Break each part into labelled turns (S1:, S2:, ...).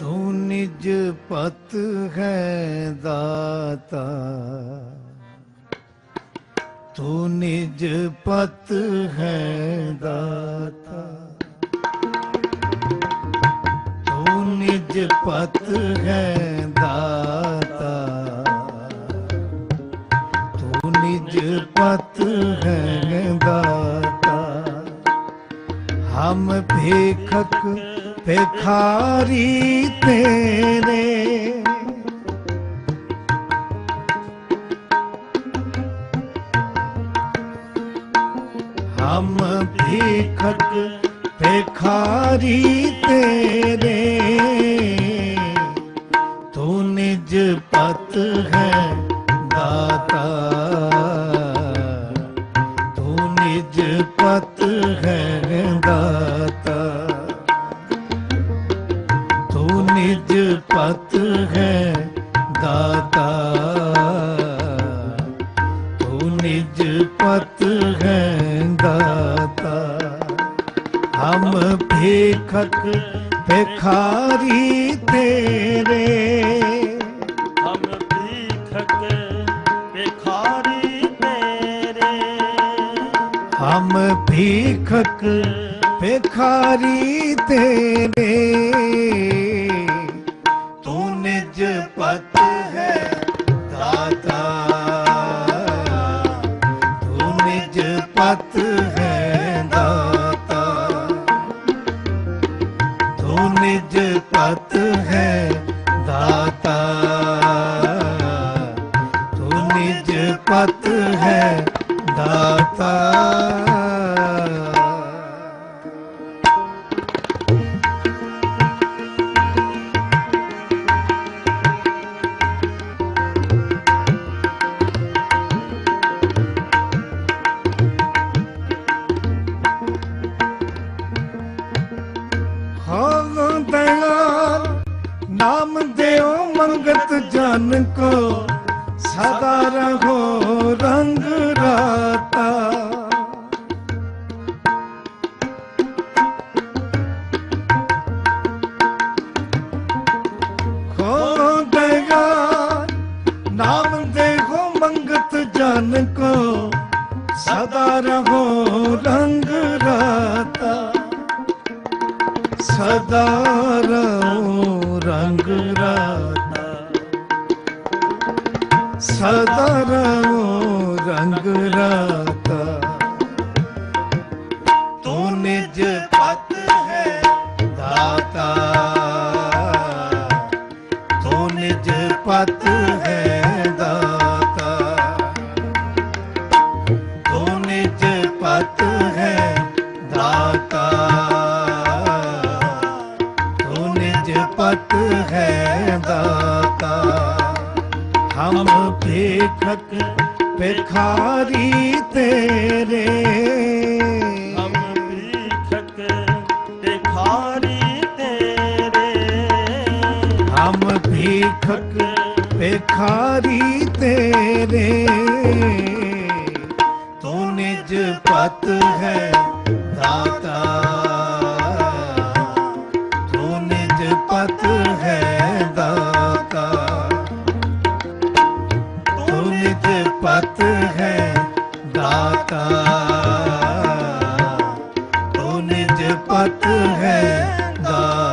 S1: ਤੂੰ ਨਿਜ ਪਤ ਹੈ ਦਾਤਾ। ਤੂੰ ਨਿਜ ਪਤ ਹੈ ਦਾਤਾ। ਤੂੰ ਨਿਜ ਪਤ ਹੈ ਦਾਤਾ। ਤੂੰ ਨਿਜ ਪਤ ਹੈ ਦਾਤਾ। ਹਮ ਭੇਖਕ ਭਿਖਾਰੀ ਤੇਰੇ। ਹਮ ਭੇਖਕ ਭਿਖਾਰੀ ਤੇਰੇ। ਤੂੰ ਨਿਜ ਪਤ ਹੈ ਦਾਤਾ। ਤੂੰ ਨਿਜ ਪਤ ਹੈ ਪਤ ਹੈ ਦਾਤਾ ਤੂੰ ਨਿਜ ਪਤ ਹੈ ਦਾਤਾ ਹਮ ਭੇਖਕ ਭਿਖਾਰੀ ਤੇਰੇ
S2: ਹਮ ਭੀਖਕ ਭਿਖਾਰੀ ਤੇਰੇ
S1: ਹਮ ਭੀਖਕ ਭਿਖਾਰੀ ਤੇਰੇ ਤੂੰ ਨਿਜ ਪਤ ਹੈ ਦਾਤਾ। ਤੂੰ ਨਿਜ ਪਤ ਹੈ ਦਾਤਾ। ਮੰਗਤ ਜਨ ਕੋ ਸਦਾ ਰਹੋ ਰੰਗ ਰਾਤਾ। ਖੋ ਦਇਆਲ ਨਾਮ ਦੇਖੋ ਮੰਗਤ ਜਨ ਕੋ ਸਦਾ ਰਹੋ ਰੰਗ ਰਾਤਾ। ਸਦਾ ਪਤ ਹੈ ਦਾਤਾ। ਤੂੰ ਨਿਜ ਪਤ ਹੈ ਦਾਤਾ। ਤੂੰ ਨਿਜ ਪਤ ਹੈ ਦਾਤਾ। ਹਮ ਭੇਖਕ ਭਿਖਾਰੀ ਤੇਰੇ।
S2: ਹਮ ਭੀਖਕ ਭਿਖਾਰੀ ਤੇਰੇ।
S1: ਤੂੰ ਨਿਜ ਪਤ ਹੈ ਦਾਤਾ। ਤੂੰ ਨਿਜ ਪਤ ਹੈ ਦਾਤਾ। ਤੂੰ ਨਿਜ ਪਤ ਹੈ ਦਾਤਾ। ਤੂੰ ਨਿਜ ਪਤ ਹੈ ਦਾਤਾ।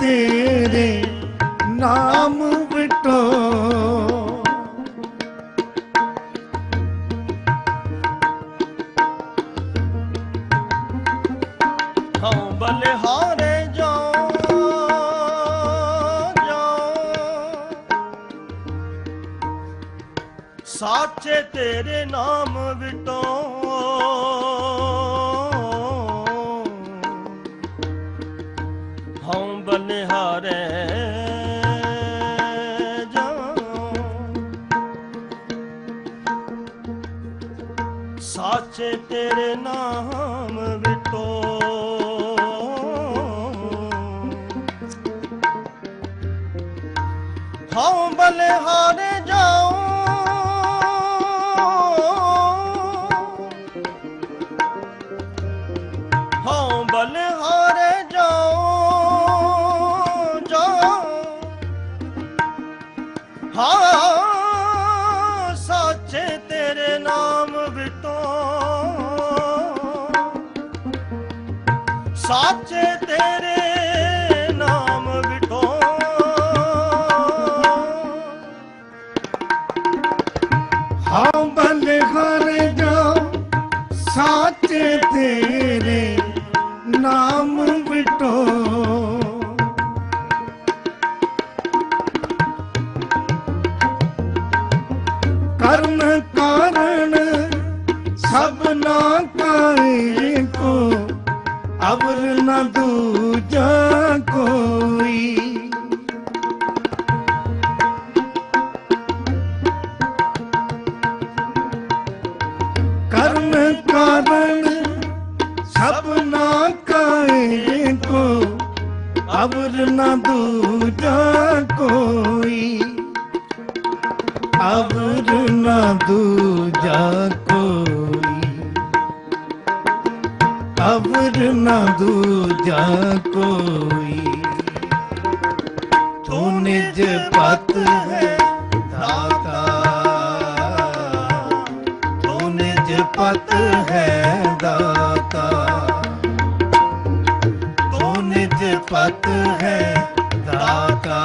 S1: ਤੇਰੇ ਨਾਮ ਵਿਟੋ
S2: ਹਉ ਬਲਿਹਾਰੇ ਜਾਓ ਜਾਓ ਸਾਚੇ ਤੇਰੇ ਨਾਮ ਵਿਟੋ
S1: ਨ ਦੂਜਾ ਕੋਈ। ਕਰਨ ਕਾਰਨ ਸਭਨਾ ਕਾਇ ਕੋ, ਅਵਰ ਨ ਦੂਜਾ ਕੋਈ। ਅਵਰ ਨਾ ਦੂਜਾ ਅਵਰ ਨ ਦੂਜਾ ਕੋਈ। ਤੂੰ ਨਿਜ ਪਤ ਹੈ ਦਾਤਾ। ਤੂੰ ਨਿਜ ਪਤ ਹੈ ਦਾਤਾ। ਤੂੰ ਨਿਜ ਪਤ ਹੈ ਦਾਤਾ।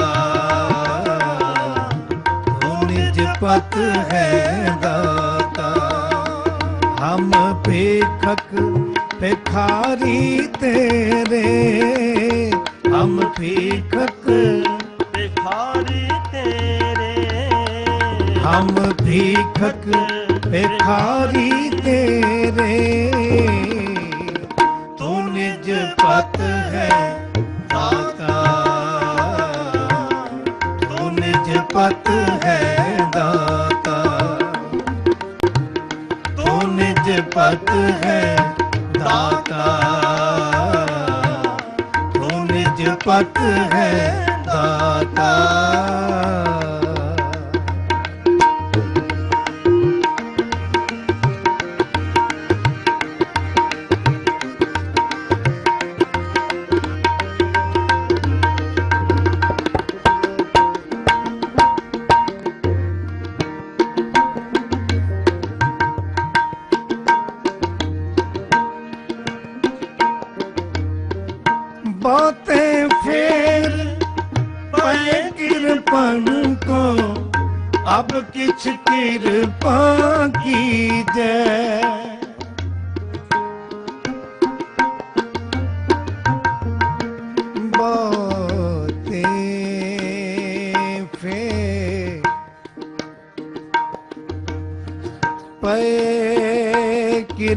S1: ਤੂੰ ਨਿਜ ਪਤ ਹੈ ਦਾਤਾ। ਹਮ ਭੇਖਕ ਭਿਖਾਰੀ ਤੇਰੇ ਹਮ ਭੇਖਕ
S2: ਭਿਖਾਰੀ ਤੇਰੇ।
S1: ਹਮ ਭੀਖਕ ਭਿਖਾਰੀ ਤੇਰੇ। ਤੂੰ ਨਿਜ ਪਤ ਹੈ ਦਾਤਾ। ਤੂੰ ਨਿਜ ਪਤ ਹੈ ਦਾਤਾ। ਤੂੰ ਨਿਜ ਪਤ ਹੈ ਪਤ ਹੈ ਦਾਤਾ।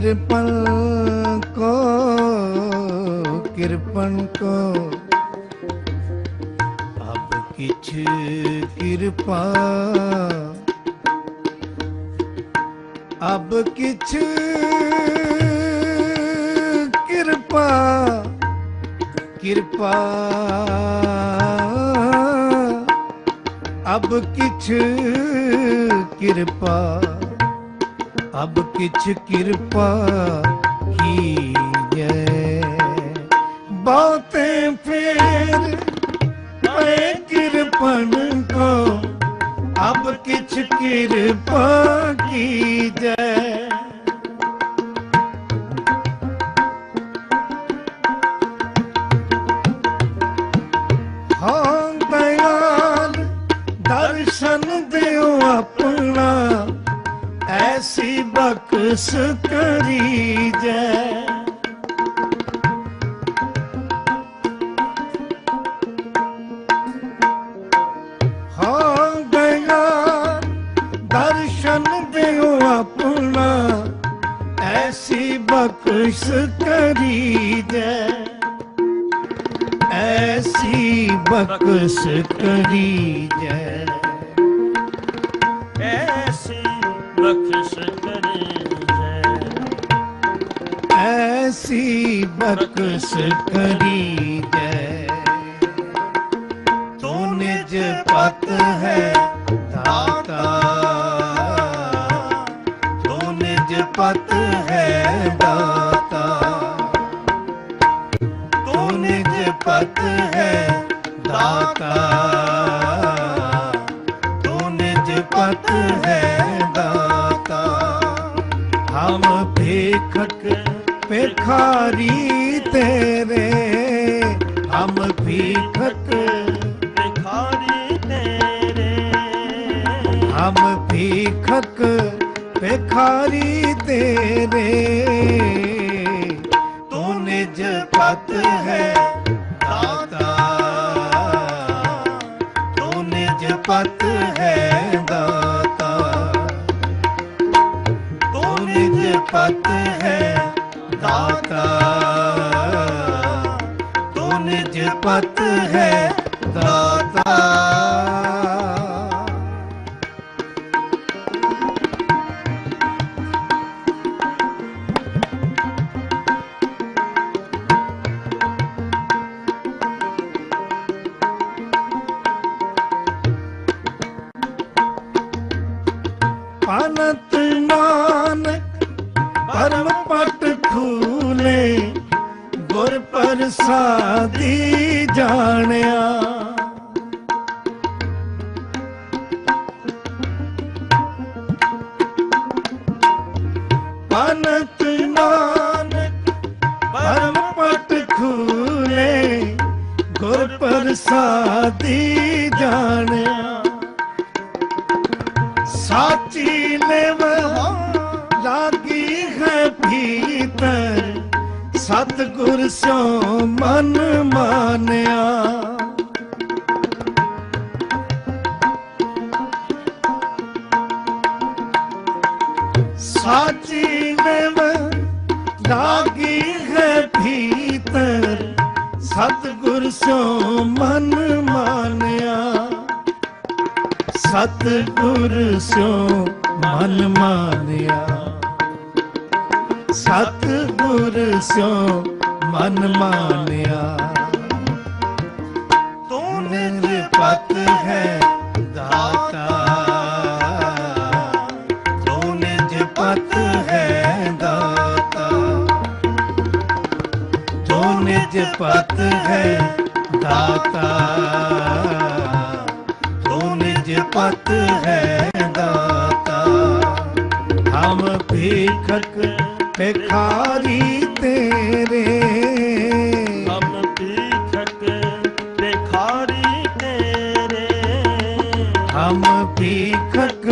S1: ਪਏ ਕਿਰਪਨ ਕੋ ਕਿਰਪਨ ਕੋ। ਅਬ ਕਿਛ ਕਿਰਪਾ। ਅਬ ਕਿਛ ਕਿਰਪਾ। ਕਿਰਪਾ। ਅਬ ਕਿਛ ਕਿਰਪਾ। ਅਬ ਕਿਛ ਕਿਰਪਾ ਕੀਜੈ ਬਹੁਤੇ ਫੇਰ ਪਏ ਕਿਰਪਨ ਕੋ। ਅਬ ਕਿਛ ਕਿਰਪਾ ਕੀ ਬਖਸ਼ ਕਰੀਜੈ ਐਸੀ ਬਖਸ਼
S2: ਕਰੇ ਜੈ।
S1: ਐਸੀ ਬਖਸ਼ ਕਰੀ ਜੈ। ਤੂੰ ਨਿਜ ਪਤ ਹੈ ਦਾਤਾ। ਤੂੰ ਨਿਜ ਪਤ ਹੈ ਦਾਤਾ। ਤੂੰ ਨਿਜ ਪਤ ਹੈ ਦਾਤਾ ਤੂੰ ਨਿਜ ਪਤ ਹੈ ਦਾਤਾ। ਹਮ ਭੇਖਕ ਭਿਖਾਰੀ ਤੇਰੇ ਹਮ ਭੀਖਕ
S2: ਭਿਖਾਰੀ ਤੇਰੇ।
S1: ਹਮ ਭੀਖਕ ਭਿਖਾਰੀ ਤੇਰੇ। ਪਤ ਹੈ ਦਾਤਾ। ਤੂੰ ਨਿਜ ਪਤ ਹੈ ਦਾਤਾ। ਤੂੰ ਨਿਜ ਪਤ ਹੈ ਦਾਤਾ। ਸਾਚੀ ਲਿਵ ਲਾਗੀ ਹੈ ਭੀਤਰ, ਸਤਿਗੁਰ ਸਿਓ ਮਨ ਮਾਨਿਆ। ਸਤਿਗੁਰ ਸਿਓ ਮਨ ਮਾਨਿਆ। ਸਤਿਗੁਰ ਸੋ ਮਨ ਮਾਨਿਆ। ਹਮ ਭੀਖਕ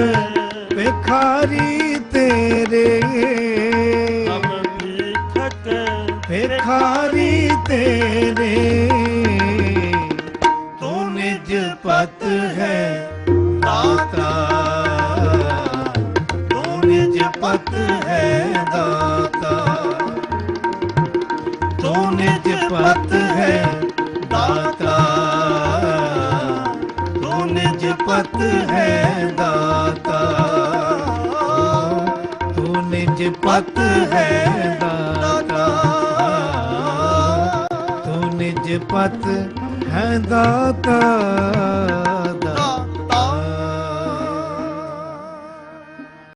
S1: ਭਿਖਾਰੀ ਤੇਰੇ।
S2: ਹਮ ਭੀਖਕ ਭਿਖਾਰੀ ਤੇਰੇ।
S1: ਤੂੰ ਨਿਜ ਪਤ ਹੈ ਦਾਤਾ। ਤੂੰ ਨਿਜ ਪਤ ਹੈ ਦਾਤਾ। ਤੂੰ ਨਿਜ ਪਤ ਹੈ ਹੈ ਦਾਤਾ ਤੂੰ ਨਿਜ ਪਤ ਹੈ ਦਾਤਾ ਤੂੰ ਨਿਜ ਪਤ ਹੈ ਦਾਤਾ